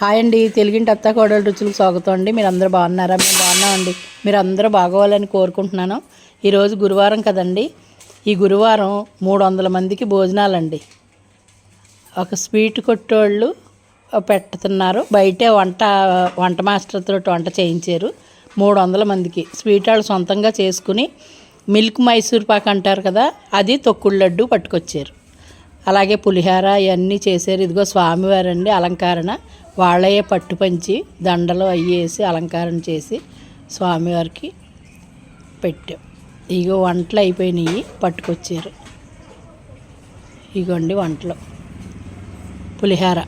Hi అండి తెలుగింటి అత్త కోడల రుచులకు స్వాగతం అండి. మీరు అందరూ బాగున్నారా? మేము బాగున్నామండి. మీరు అందరూ బాగోవాలని కోరుకుంటున్నాను. ఈరోజు గురువారం కదండి. ఈ గురువారం మూడు వందల మందికి భోజనాలండి. ఒక స్వీట్ కొట్టేళ్ళు పెట్టుతున్నారు. బయటే వంట వంట మాస్టర్తో వంట చేయించారు. మూడు వందల మందికి స్వీట్ వాళ్ళు సొంతంగా చేసుకుని మిల్క్ మైసూర్ పాక్ అంటారు కదా అది తొక్కుడు లడ్డు పట్టుకొచ్చారు. అలాగే పులిహార ఇవన్నీ చేశారు. ఇదిగో స్వామివారండి అలంకరణ. వాళ్ళయే పట్టు పంచి దండలు అవి వేసి అలంకరణ చేసి స్వామివారికి పెట్టాం. ఇగో వంటలు అయిపోయినాయి పట్టుకొచ్చారు. ఇగోండి వంటలు. పులిహార.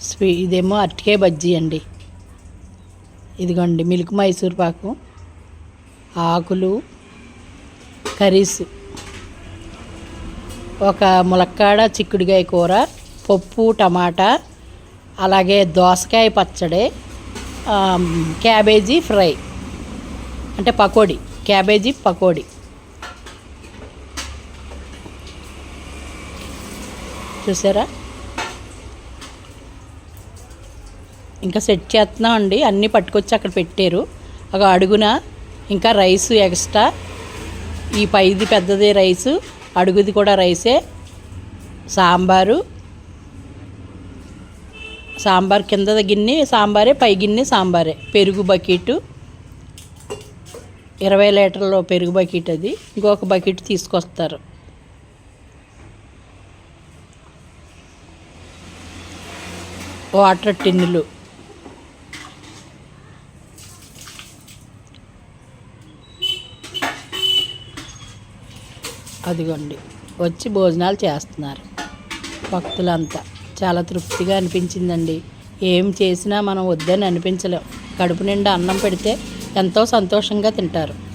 స్వీ ఇదేమో అట్టికే బజ్జీ అండి. ఇదిగోండి మిల్క్ మైసూర్ పాకు ఆకులు కర్రీస్. ఒక ములక్కాడ చిక్కుడుకాయ కూర పప్పు టమాటా అలాగే దోసకాయ పచ్చడి క్యాబేజీ ఫ్రై. అంటే పకోడీ క్యాబేజీ పకోడీ. చూసారా? ఇంకా సెట్ చేస్తున్నాం అండి. అన్నీ పట్టుకొచ్చి అక్కడ పెట్టారు. ఒక అడుగున ఇంకా రైస్ ఎక్స్ట్రా. ఈ పైది పెద్దది రైసు. అడుగుది కూడా రైసే. సాంబారు. సాంబార్ కింద గిన్నె సాంబారే పై గిన్నె సాంబారే. పెరుగు బకెట్. ఇరవై లీటర్ల పెరుగు బకెట్ అది. ఇంకొక బకెట్ తీసుకొస్తారు. వాటర్ టిన్నులు. అదిగోండి వచ్చి భోజనాలు చేస్తున్నారు. భక్తులంతా చాలా తృప్తిగా అనిపించిందండి. ఏం చేసినా మనం వద్దని అనిపించలేం. కడుపు నిండా అన్నం పెడితే ఎంతో సంతోషంగా తింటారు.